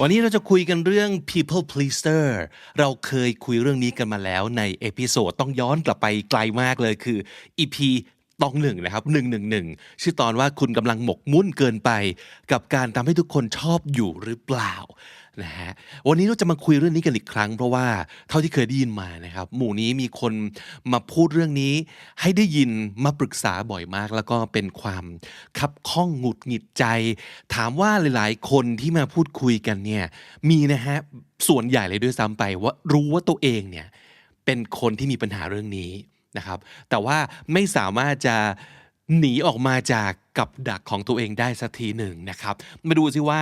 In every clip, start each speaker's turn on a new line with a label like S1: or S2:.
S1: วันนี้เราจะคุยกันเรื่อง people pleaser เราเคยคุยเรื่องนี้กันมาแล้วในเอพิโซดต้องย้อนกลับไปไกลมากเลยคือ EP ตองหนึ่งนะครับหนึ่งหนึ่งหนึ่งชื่อตอนว่าคุณกำลังหมกมุ่นเกินไป กับการทำให้ทุกคนชอบอยู่หรือเปล่านะฮะวันนี้เราจะมาคุยเรื่องนี้กันอีกครั้ง เพราะว่าเท่าที่เคยได้ยินมานะครับ หมู่นี้มีคนมาพูดเรื่องนี้ ให้ได้ยินมาปรึกษาบ่อยมาก แล้วก็เป็นความคับข้องหงุดหงิดใจ ถามว่าหลาย ๆ คนที่มาพูดคุยกันเนี่ยมีนะฮะส่วนใหญ่เลยด้วยซ้ำไปว่ารู้ว่าตัวเองเนี่ยเป็นคนที่มีปัญหาเรื่องนี้ นะครับ แต่ว่าไม่สามารถจะหนีออกมาจากกับดักของตัวเองได้สักทีหนึ่งนะครับ มาดูซิว่า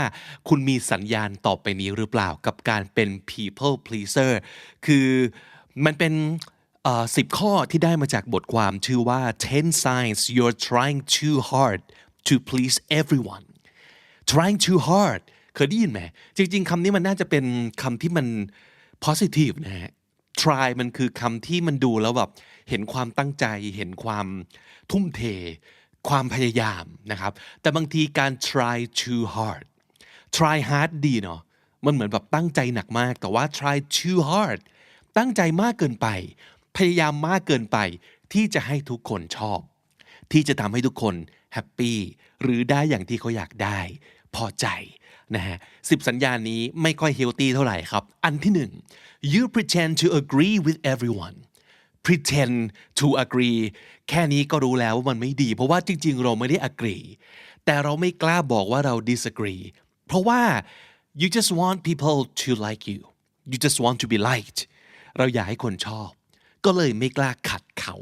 S1: คุณมีสัญญาณต่อไปนี้หรือเปล่ากับการเป็น people pleaser คือมันเป็นสิบข้อที่ได้มาจากบทความชื่อว่า 10 signs you're trying too hard to please everyone trying too hard เคยได้ยินไหม จริง ๆคำนี้มันน่าจะเป็นคำที่มัน positive นะฮะ try มันคือคำที่มันดูแล้วแบบเห็นความตั้งใจ เห็นความทุ่มเท ความพยายามนะครับ แต่บางทีการ try too hard try hard ดีเนาะมันเหมือนแบบตั้งใจหนักมาก แต่ว่า try too hard ตั้งใจมากเกินไป พยายามมากเกินไป ที่จะให้ทุกคนชอบ ที่จะทำให้ทุกคนแฮปปี้หรือได้อย่างที่เขาอยากได้ พอใจ นะฮะสิบสัญญาณนี้ไม่ค่อยเฮลตี้เท่าไหร่ครับ อันที่หนึ่ง you pretend to agree with everyone pretend to agree แค่นี้ก็รู้แล้วว่ามันไม่ดี เพราะว่าจริง ๆ เราไม่ได้ agree แต่เราไม่กล้าบอกว่าเรา disagree เพราะว่า you just want people to like you you just want to be liked เราอยากให้คนชอบ ก็เลยไม่กล้าขัดเขา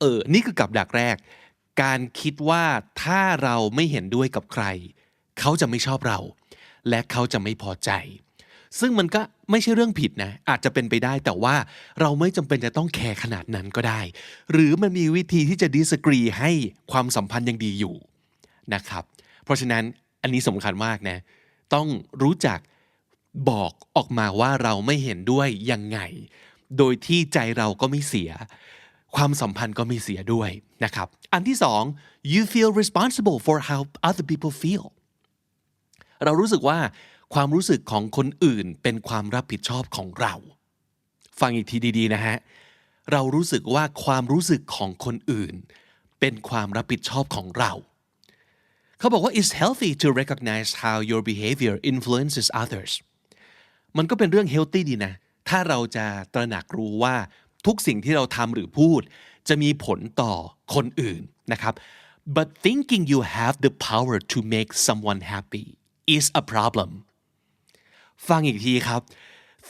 S1: เออ นี่คือกับดักแรก การคิดว่าถ้าเราไม่เห็นด้วยกับใคร เขาจะไม่ชอบเรา และเขาจะไม่พอใจ ซึ่งมันก็ไม่ใช่เรื่องผิดนะ อาจจะเป็นไปได้แต่ว่าเราไม่จำเป็นจะต้องแคร์ขนาดนั้นก็ได้ หรือมันมีวิธีที่จะดิสกรีให้ความสัมพันธ์ยังดีอยู่นะครับ เพราะฉะนั้นอันนี้สำคัญมากนะ ต้องรู้จักบอกออกมาว่าเราไม่เห็นด้วยยังไง โดยที่ใจเราก็ไม่เสีย ความสัมพันธ์ก็ไม่เสียด้วยนะครับ อันที่สอง you feel responsible for how other people feel เรารู้สึกว่าความรู้สึกของคนอื่นเป็นความรับผิดชอบของเรา ฟังอีกทีดีๆนะฮะ เรารู้สึกว่าความรู้สึกของคนอื่น เป็นความรับผิดชอบของเราเขาบอกว่า it's healthy to recognize how your behavior influences others มันก็เป็นเรื่อง healthy ดีนะ ถ้าเราจะตระหนักรู้ว่าทุกสิ่งที่เราทำหรือพูด จะมีผลต่อคนอื่นนะครับ but thinking you have the power to make someone happy is a problem ฟังอีกทีครับ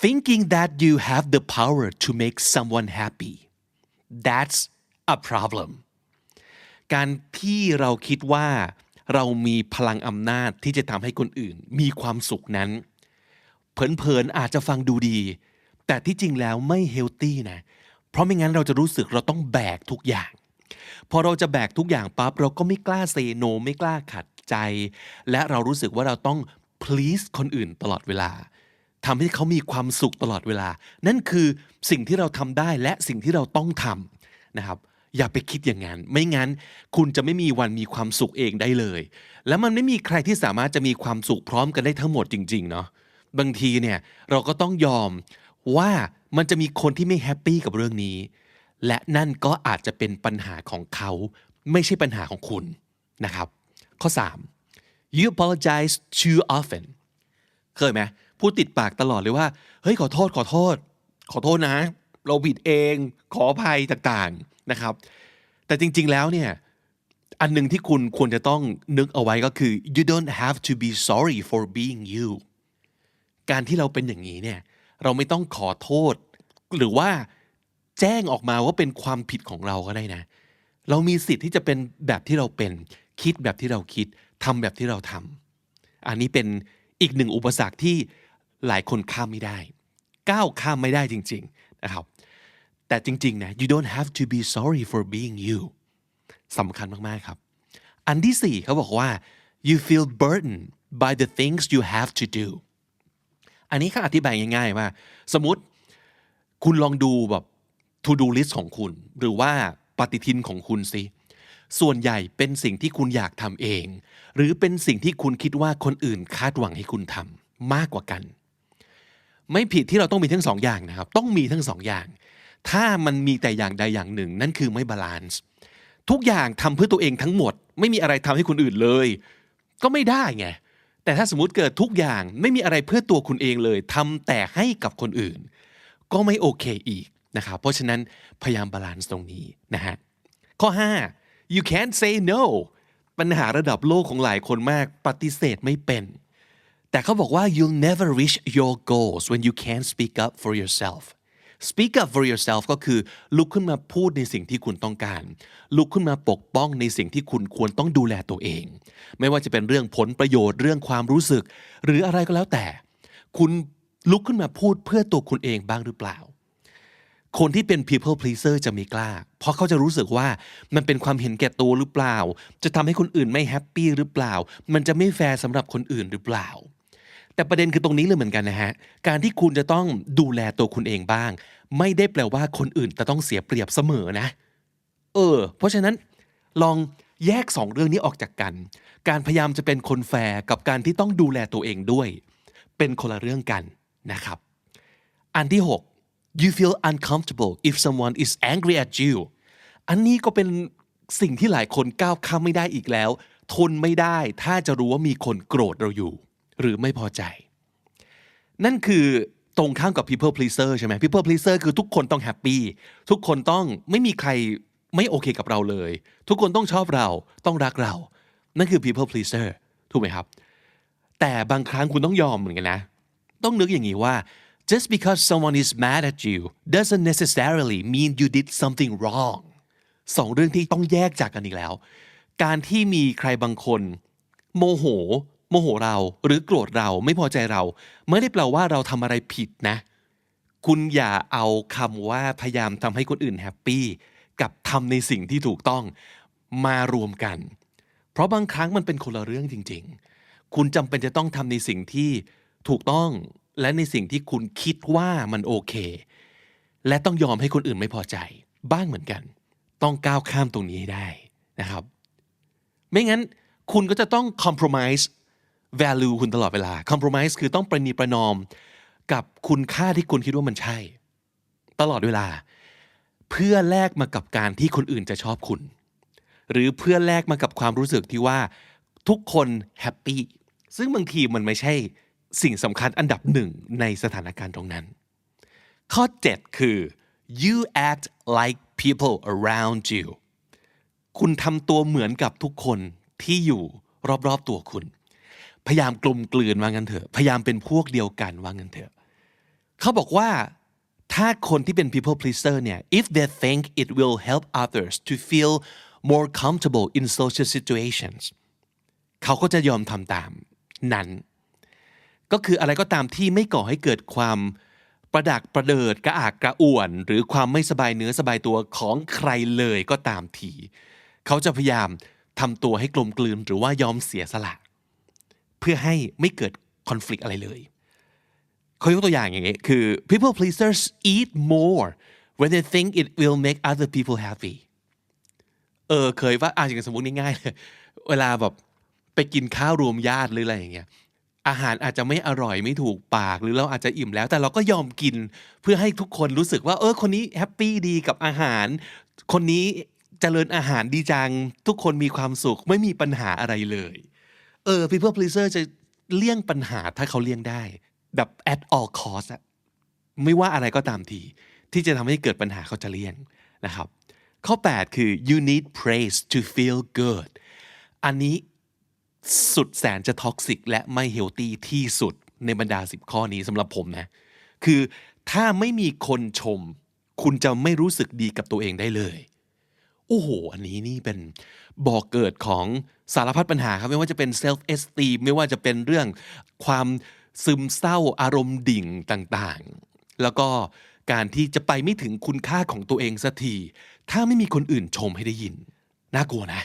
S1: thinking that you have the power to make someone happy that's a problem การที่เราคิดว่าเรามีพลังอำนาจที่จะทำให้คนอื่น มีความสุขนั้น เผินๆอาจจะฟังดูดี แต่ที่จริงแล้วไม่เฮลตี้นะ เพราะไม่งั้นเราจะรู้สึกเราต้องแบกทุกอย่าง พอเราจะแบกทุกอย่างปั๊บเราก็ไม่กล้าเซโน ไม่กล้าขัด ใจ และเรารู้สึกว่าเราต้อง please คนอื่นตลอดเวลาทำให้เขามีความสุขตลอดเวลา นั่นคือสิ่งที่เราทำได้และสิ่งที่เราต้องทำนะครับ อย่าไปคิดอย่างนั้น ไม่งั้นคุณจะไม่มีวันมีความสุขเองได้เลย แล้วมันไม่มีใครที่สามารถจะมีความสุขพร้อมกันได้ทั้งหมดจริง ๆ เนาะ บางทีเนี่ยเราก็ต้องยอมว่ามันจะมีคนที่ไม่แฮปปี้กับเรื่องนี้ และนั่นก็อาจจะเป็นปัญหาของเขา ไม่ใช่ปัญหาของคุณนะครับ ข้อ 3 you apologize too often เคยไหมพูดติดปากตลอดเลยว่า เฮ้ยขอโทษขอโทษ ขอโทษนะ เราผิดเองขออภัยต่างๆนะครับ แต่จริง ๆแล้วเนี่ยอันหนึ่งที่คุณควรจะต้องนึกเอาไว้ก็คือ you don't have to be sorry for being you การที่เราเป็นอย่างนี้เนี่ยเราไม่ต้องขอโทษ หรือว่าแจ้งออกมาว่าเป็นความผิดของเราก็ได้นะ เรามีสิทธิ์ที่จะเป็นแบบที่เราเป็น คิดแบบที่เราคิดทำแบบที่เราทำอันนี้เป็นอีกหนึ่งอุปสรรคที่หลายคนข้ามไม่ได้ ก้าวข้ามไม่ได้จริงๆนะครับแต่จริงๆนะ you don't have to be sorry for being you สำคัญมากๆครับ อันที่สี่เขาบอกว่า you feel burdened by the things you have to do อันนี้เขาอธิบายง่ายๆว่า สมมติคุณลองดูแบบ to do list ของคุณ หรือว่าปฏิทินของคุณสิ ส่วนใหญ่เป็นสิ่งที่คุณอยากทำเอง หรือเป็นสิ่งที่คุณคิดว่าคนอื่นคาดหวังให้คุณทำมากกว่ากัน ไม่ผิดที่เราต้องมีทั้งสองอย่างนะครับ ต้องมีทั้งสองอย่าง ถ้ามันมีแต่อย่างใดอย่างหนึ่ง นั่นคือไม่บาลานซ์ทุกอย่างทำเพื่อตัวเองทั้งหมด ไม่มีอะไรทำให้คนอื่นเลย ก็ไม่ได้ไงแต่ถ้าสมมติเกิดทุกอย่างไม่มีอะไรเพื่อตัวคุณเองเลยทำแต่ให้กับคนอื่น ก็ไม่โอเคอีกนะครับเพราะฉะนั้นพยายามบาลานซ์ตรงนี้นะฮะข้อ 5 you can't say no ปัญหาระดับโลกของหลายคนมากปฏิเสธไม่เป็น แต่เขาบอกว่า you'll never reach your goals when you can't speak up for yourself speak up for yourself ก็คือลุกขึ้นมาพูดในสิ่งที่คุณต้องการ ลุกขึ้นมาปกป้องในสิ่งที่คุณควรต้องดูแลตัวเอง ไม่ว่าจะเป็นเรื่องผลประโยชน์เรื่องความรู้สึก หรืออะไรก็แล้วแต่ คุณลุกขึ้นมาพูดเพื่อตัวคุณเองบ้างหรือเปล่า คนที่เป็น people pleaser จะไม่กล้า เพราะเขาจะรู้สึกว่ามันเป็นความเห็นแก่ตัวหรือเปล่า จะทำให้คนอื่นไม่แฮปปี้หรือเปล่า มันจะไม่แฟร์สำหรับคนอื่นหรือเปล่า แต่ประเด็นคือตรงนี้เลยเหมือนกันนะฮะ การที่คุณจะต้องดูแลตัวคุณเองบ้าง ไม่ได้แปลว่าคนอื่นจะต้องเสียเปรียบเสมอนะ เออ เพราะฉะนั้นลองแยกสองเรื่องนี้ออกจากกัน การพยายามจะเป็นคนแฟร์กับการที่ต้องดูแลตัวเองด้วย เป็นคนละเรื่องกันนะครับ อันที่ 6 you feel uncomfortable if someone is angry at you อันนี้ก็เป็นสิ่งที่หลายคนก้าวข้ามไม่ได้อีกแล้ว ทนไม่ได้ถ้าจะรู้ว่ามีคนโกรธเราอยู่ หรือไม่พอใจ นั่นคือตรงข้ามกับ people pleaser ใช่ไหม people pleaser คือทุกคนต้องแฮปปี้ทุกคนต้องไม่มีใครไม่โอเคกับเราเลย ทุกคนต้องชอบเราต้องรักเรา นั่นคือ people pleaser ถูกไหมครับ แต่บางครั้งคุณต้องยอมเหมือนกันนะ ต้องนึกอย่างนี้ว่า just because someone is mad at you doesn't necessarily mean you did something wrong สองเรื่องที่ต้องแยกจากกันอีกแล้ว การที่มีใครบางคน โมโห โมโหเรา หรือโกรธเราไม่พอใจเรา ไม่ได้แปลว่าเราทำอะไรผิดนะ คุณอย่าเอาคำว่าพยายามทำให้คนอื่นแฮปปี้กับทำในสิ่งที่ถูกต้องมารวมกัน เพราะบางครั้งมันเป็นคนละเรื่องจริง ๆ คุณจำเป็นจะต้องทำในสิ่งที่ถูกต้อง และในสิ่งที่คุณคิดว่ามันโอเค และต้องยอมให้คนอื่นไม่พอใจ บ้างเหมือนกัน ต้องก้าวข้ามตรงนี้ให้ได้นะครับ ไม่งั้นคุณก็จะต้อง compromise value คุณตลอดเวลา compromise คือต้องประนีประนอมกับคุณค่าที่คุณคิดว่ามันใช่ ตลอดเวลา เพื่อแลกมากับการที่คนอื่นจะชอบคุณ หรือเพื่อแลกมากับความรู้สึกที่ว่าทุกคนแฮปปี้ซึ่งบางทีมันไม่ใช่ สิ่งสำคัญอันดับหนึ่งในสถานการณ์ตรงนั้น ข้อ 7 คือ you act like people around you คุณทำตัวเหมือนกับทุกคนที่อยู่รอบๆตัวคุณ พยายามกลมกลืนว่างันเถอะ พยายามเป็นพวกเดียวกันว่างันเถอะ เขาบอกว่าถ้าคนที่เป็น people pleaser เนี่ย if they think it will help others to feel more comfortable in social situations เขาก็จะยอมทำตามนั้น ก็คืออะไรก็ตามที่ไม่ก่อให้เกิดความประดักประเดิดกระอากกระอ่วน หรือความไม่สบายเนื้อสบายตัวของใครเลยก็ตามทีเขาจะพยายามทำตัวให้กลมกลืนหรือว่ายอมเสียสละ เพื่อให้ไม่เกิดคอน FLICT อะไรเลยเขายกตัวอย่างอย่างนี้คือ people pleasers eat more when they think it will make other people happy เออเคยว่าอ่าอย่างสมมติง่ายๆเลยเวลาแบบไปกินข้าวรวมญาติหรืออะไรอย่างเงี้ย อาหารอาจจะไม่อร่อยไม่ถูกปากหรือเราอาจจะอิ่มแล้ว แต่เราก็ยอมกินเพื่อให้ทุกคนรู้สึกว่า เออคนนี้แฮปปี้ดีกับอาหาร คนนี้เจริญอาหารดีจัง ทุกคนมีความสุขไม่มีปัญหาอะไรเลย เออ people pleaser จะเลี่ยงปัญหาถ้าเขาเลี่ยงได้ แบบ at all cost อะไม่ว่าอะไรก็ตามที ที่จะทำให้เกิดปัญหาเขาจะเลี่ยงนะครับ ข้อ 8 คือ you need praise to feel good อันนี้ สุดแสนจะท็อกซิกและไม่เฮลตี้ที่สุดในบรรดา 10 ข้อนี้สำหรับผมนะ คือถ้าไม่มีคนชม คุณจะไม่รู้สึกดีกับตัวเองได้เลย โอ้โห อันนี้นี่เป็นบ่อกเกิดของสารพัดปัญหาครับ ไม่ว่าจะเป็น self esteem ไม่ว่าจะเป็นเรื่องความซึมเศร้าอารมณ์ดิ่งต่างๆ แล้วก็การที่จะไปไม่ถึงคุณค่าของตัวเองสักที ถ้าไม่มีคนอื่นชมให้ได้ยิน น่ากลัวนะ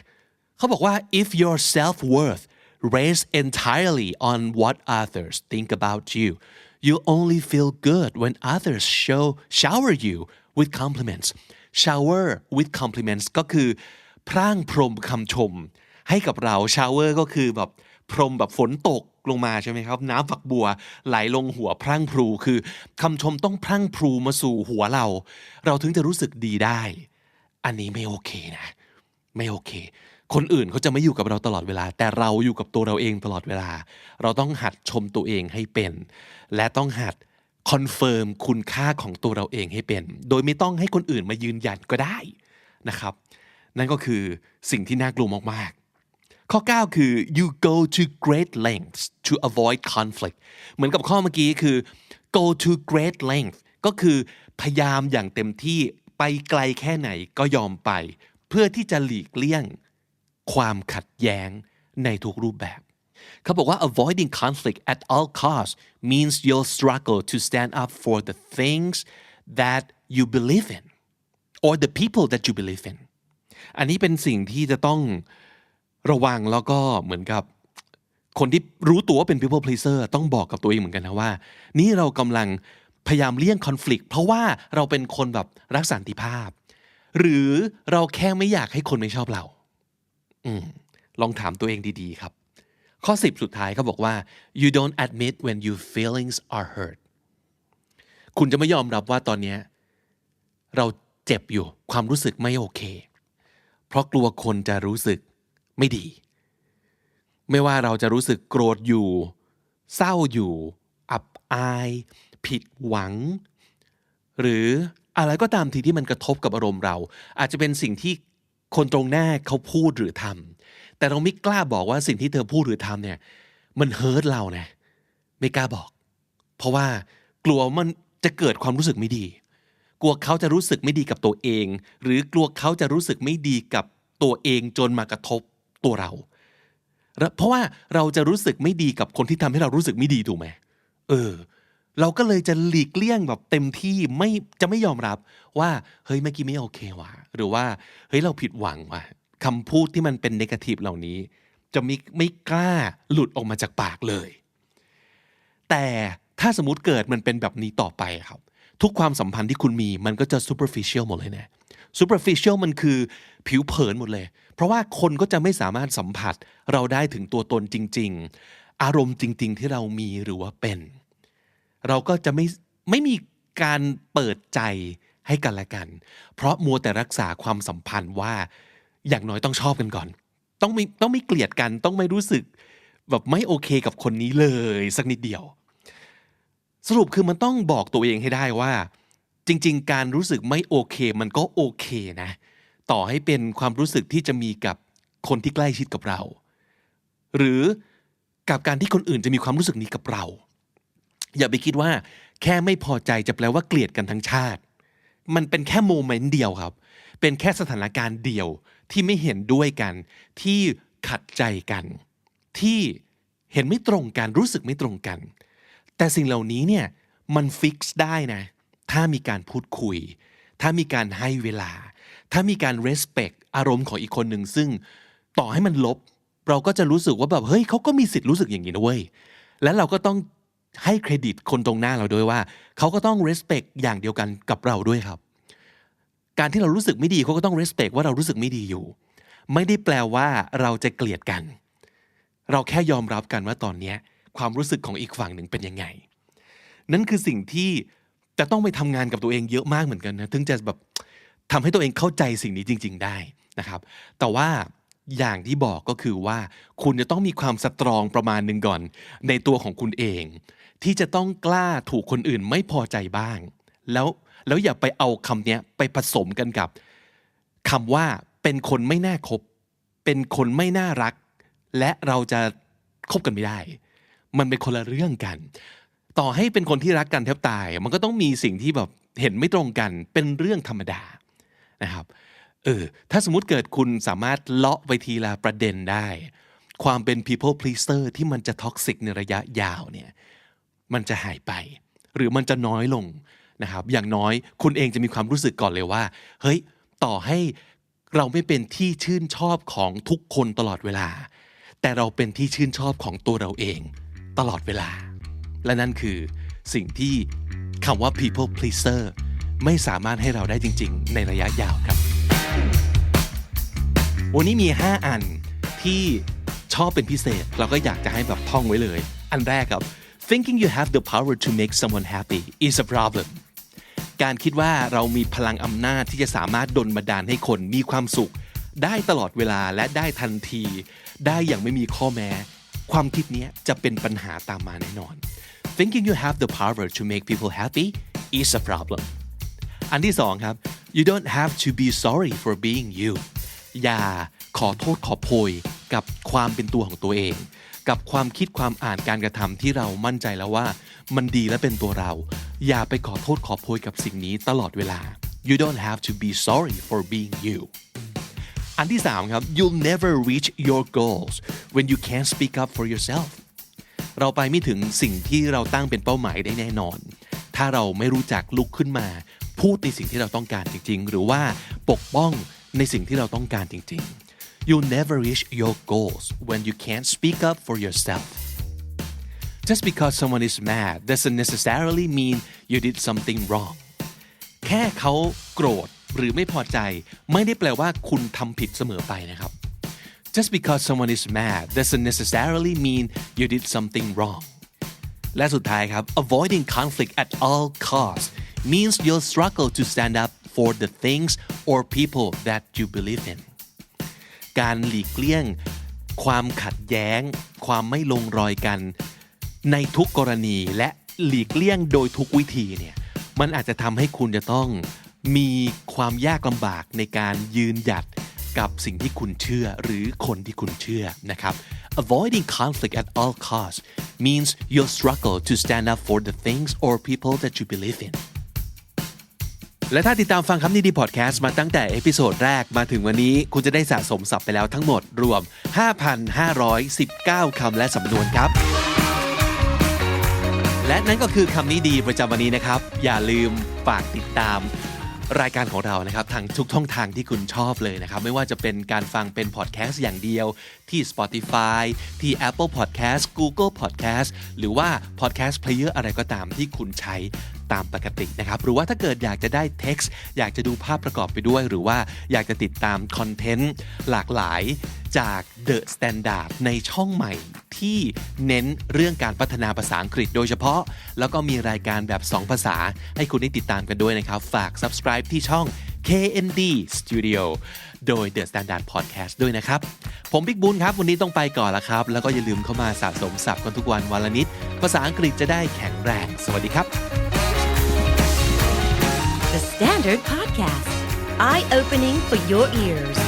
S1: เขาบอกว่า if your self-worth rests entirely on what others think about you you only feel good when others show shower you with compliments shower with compliments ก็คือพร่างพรมคำชม ให้กับเรา shower ก็คือแบบพรมแบบฝนตกลงมาใช่ไหมครับ น้ำฝักบัวไหลลงหัวพรั่งพรูคือคำชมต้องพรั่งพรูมาสู่หัวเรา เราถึงจะรู้สึกดีได้ อันนี้ไม่โอเคนะ ไม่โอเค คนอื่นเขาจะไม่อยู่กับเราตลอดเวลา แต่เราอยู่กับตัวเราเองตลอดเวลา เราต้องหัดชมตัวเองให้เป็น และต้องหัดคอนเฟิร์มคุณค่าของตัวเราเองให้เป็น โดยไม่ต้องให้คนอื่นมายืนยันก็ได้นะครับ นั่นก็คือสิ่งที่น่ากลัวมากๆ ข้อ 9 คือ you go to great lengths to avoid conflict เหมือนกับข้อเมื่อกี้คือ go to great length ก็คือพยายามอย่างเต็มที่ไปไกลแค่ไหนก็ยอมไป เพื่อที่จะหลีกเลี่ยงความขัดแย้งในทุกรูปแบบ เขาบอกว่า avoiding conflict at all costs means you'll struggle to stand up for the things that you believe in or the people that you believe in อันนี้เป็นสิ่งที่จะต้องระวังแล้วก็เหมือนกับ คนที่รู้ตัวว่าเป็น people pleaser ต้องบอกกับตัวเองเหมือนกันนะว่า นี่เรากำลังพยายามเลี่ยง conflict เพราะว่าเราเป็นคนแบบรักสันติภาพ หรือเราแค่ไม่อยากให้คนไม่ชอบเราอืลองถามตัวเองดีๆครับ ข้อ10สุดท้ายเขาบอกว่า you don't admit when your feelings are hurt คุณจะไม่ยอมรับว่าตอนนี้เราเจ็บอยู่ความรู้สึกไม่โอเค เพราะกลัวคนจะรู้สึกไม่ดี ไม่ว่าเราจะรู้สึกโกรธอยู่ เศร้าอยู่ อับอาย ผิดหวัง หรือ อะไรก็ตามทีที่มันกระทบกับอารมณ์เรา อาจจะเป็นสิ่งที่คนตรงหน้าเขาพูดหรือทำแต่เราไม่กล้าบอกว่าสิ่งที่เธอพูดหรือทำเนี่ย มันเฮิร์ตเรานะไม่กล้าบอก เพราะว่ากลัวมันจะเกิดความรู้สึกไม่ดี กลัวเขาจะรู้สึกไม่ดีกับตัวเอง หรือกลัวเขาจะรู้สึกไม่ดีกับตัวเองจนมากระทบตัวเรา เพราะว่าเราจะรู้สึกไม่ดีกับคนที่ทำให้เรารู้สึกไม่ดีถูกไหมเออ เราก็เลยจะหลีกเลี่ยงแบบเต็มที่ไม่จะไม่ยอมรับว่าเฮ้ยเมื่อกี้ไม่โอเควะหรือว่าเฮ้ยเราผิดหวังว่ะคำพูดที่มันเป็นนกาทีฟเหล่านี้ จะไม่ไม่กล้าหลุดออกมาจากปากเลย แต่ถ้าสมมติเกิดมันเป็นแบบนี้ต่อไปครับ ทุกความสัมพันธ์ที่คุณมีมันก็จะ superficial หมดเลยนะ superficial มันคือผิวเผินหมดเลย เพราะว่าคนก็จะไม่สามารถสัมผัสเราได้ถึงตัวตนจริง ๆ อารมณ์จริง ๆ ที่เรามีหรือว่าเป็น เราก็จะไม่ไม่มีการเปิดใจให้กันและกัน เพราะมัวแต่รักษาความสัมพันธ์ว่าอย่างน้อยต้องชอบกันก่อน ต้องไม่ต้องไม่เกลียดกันต้องไม่รู้สึก แบบไม่โอเคกับคนนี้เลยสักนิดเดียว สรุปคือมันต้องบอกตัวเองให้ได้ว่า จริง ๆ การรู้สึกไม่โอเค มันก็โอเคนะ ต่อให้เป็นความรู้สึกที่จะมีกับคนที่ใกล้ชิดกับเรา หรือกับการที่คนอื่นจะมีความรู้สึกนี้กับเรา อย่าไปคิดว่า แค่ไม่พอใจจะแปลว่าเกลียดกันทั้งชาติ มันเป็นแค่โมเมนต์เดียวครับ เป็นแค่สถานการณ์เดียวที่ไม่เห็นด้วยกัน ที่ขัดใจกัน ที่เห็นไม่ตรงกันรู้สึกไม่ตรงกัน แต่สิ่งเหล่านี้เนี่ยมันฟิกซ์ได้นะ ถ้ามีการพูดคุย ถ้ามีการให้เวลา ถ้ามีการ respect อารมณ์ของอีกคนหนึ่งซึ่งต่อให้มันลบ เราก็จะรู้สึกว่าแบบเฮ้ยเขาก็มีสิทธิ์รู้สึกอย่างนี้นะเว้ยและเราก็ต้อง ให้เครดิตคนตรงหน้าเราด้วยว่า เขาก็ต้อง respect อย่างเดียวกันกับเราด้วยครับ การที่เรารู้สึกไม่ดีเขาก็ต้อง respect ว่าเรารู้สึกไม่ดีอยู่ ไม่ได้แปลว่าเราจะเกลียดกัน เราแค่ยอมรับกันว่าตอนนี้ความรู้สึกของอีกฝั่งหนึ่งเป็นยังไง นั่นคือสิ่งที่จะต้องไปทำงานกับตัวเองเยอะมากเหมือนกันนะถึงจะแบบทำให้ตัวเองเข้าใจสิ่งนี้จริง ๆ ได้นะครับ แต่ว่าอย่างที่บอกก็คือว่า คุณจะต้องมีความสตรองประมาณหนึ่งก่อน ในตัวของคุณเอง ที่จะต้องกล้าถูกคนอื่นไม่พอใจบ้าง แล้วแล้วอย่าไปเอาคำนี้ไปผสมกันกับคำว่าเป็นคนไม่น่าคบ เป็นคนไม่น่ารัก และเราจะคบกันไม่ได้ มันเป็นคนละเรื่องกัน ต่อให้เป็นคนที่รักกันแทบตาย มันก็ต้องมีสิ่งที่แบบเห็นไม่ตรงกันเป็นเรื่องธรรมดานะครับเออถ้าสมมติเกิดคุณสามารถเลาะไปทีละประเด็นได้ ความเป็น people pleaser ที่มันจะท็อกซิกในระยะยาวเนี่ย มันจะหายไป หรือมันจะน้อยลงนะครับ อย่างน้อยคุณเองจะมีความรู้สึกก่อนเลยว่า เฮ้ย ต่อให้เราไม่เป็นที่ชื่นชอบของทุกคนตลอดเวลา แต่เราเป็นที่ชื่นชอบของตัวเราเองตลอดเวลา และนั่นคือสิ่งที่คำว่า people pleaser ไม่สามารถให้เราได้จริง ๆ ในระยะยาวครับ วันนี้มี 5 อันที่ชอบเป็นพิเศษ เราก็อยากจะให้แบบท่องไว้เลย อันแรกครับ thinking you have the power to make someone happy is a problem การคิดว่าเรามีพลังอำนาจที่จะสามารถดลบันดาลให้คนมีความสุข ได้ตลอดเวลาและได้ทันที ได้อย่างไม่มีข้อแม้ ความคิดนี้จะเป็นปัญหาตามมาแน่นอน thinking you have the power to make people happy is a problem อันที่สองครับ you don't have to be sorry for being you อย่าขอโทษขอโพยกับความเป็นตัวของตัวเอง กับความคิดความอ่านการกระทำที่เรามั่นใจแล้วว่า มันดีและเป็นตัวเรา อย่าไปขอโทษขอโพยกับสิ่งนี้ตลอดเวลา you don't have to be sorry for being you อันที่สามครับ you'll never reach your goals when you can't speak up for yourself เราไปไม่ถึงสิ่งที่เราตั้งเป็นเป้าหมายได้แน่นอน ถ้าเราไม่รู้จักลุกขึ้นมา พูดในสิ่งที่เราต้องการจริง ๆ หรือว่าปกป้องในสิ่งที่เราต้องการจริง ๆ you'll never reach your goals when you can't speak up for yourself just because someone is mad doesn't necessarily mean you did something wrong แค่เขาโกรธหรือไม่พอใจ ไม่ได้แปลว่าคุณทำผิดเสมอไปนะครับ just because someone is mad doesn't necessarily mean you did something wrong และสุดท้ายครับ avoiding conflict at all costs means you'll struggle to stand up for the things or people that you believe in การหลีกเลี่ยง ความขัดแย้ง ความไม่ลงรอยกัน ในทุกกรณีและหลีกเลี่ยงโดยทุกวิธีเนี่ยมันอาจจะทำให้คุณจะต้องมีความยากลำบากในการยืนหยัดกับสิ่งที่คุณเชื่อหรือคนที่คุณเชื่อนะครับ avoiding conflict at all costs means you'll struggle to stand up for the things or people that you believe in และถ้าติดตามฟังคำนี้ดีพอดแคสต์มาตั้งแต่เอพิโซดแรกมาถึงวันนี้ คุณจะได้สะสมศัพท์ไปแล้วทั้งหมดรวม 5,519 คำและสำนวนครับ และนั่นก็คือคำนี้ดีประจำวันนี้นะครับ อย่าลืมฝากติดตามรายการของเรานะครับทางทุกช่องทางที่คุณชอบเลยนะครับ ไม่ว่าจะเป็นการฟังเป็นพอดแคสต์อย่างเดียวที่ Spotify ที่ Apple Podcast Google Podcast หรือว่า Podcast Player อะไรก็ตามที่คุณใช้ ตามปกตินะครับหรือว่าถ้าเกิดอยากจะได้ text อยากจะดูภาพประกอบไปด้วย หรือว่าอยากจะติดตามคอนเทนต์หลากหลายจาก The Standard ในช่องใหม่ที่เน้นเรื่องการพัฒนาภาษาอังกฤษโดยเฉพาะ แล้วก็มีรายการแบบ 2 ภาษา ให้คุณได้ติดตามกันด้วยนะครับ ฝาก subscribe ที่ช่อง KND Studio โดย The Standard Podcast ด้วยนะครับ ผมบิ๊กบุญครับ วันนี้ต้องไปก่อนละครับ แล้วก็อย่าลืมเข้ามาสะสมศัพท์กันทุกวันวันละนิด ภาษาอังกฤษจะได้แข็งแรง สวัสดีครับ
S2: Standard Podcast, eye opening for your ears.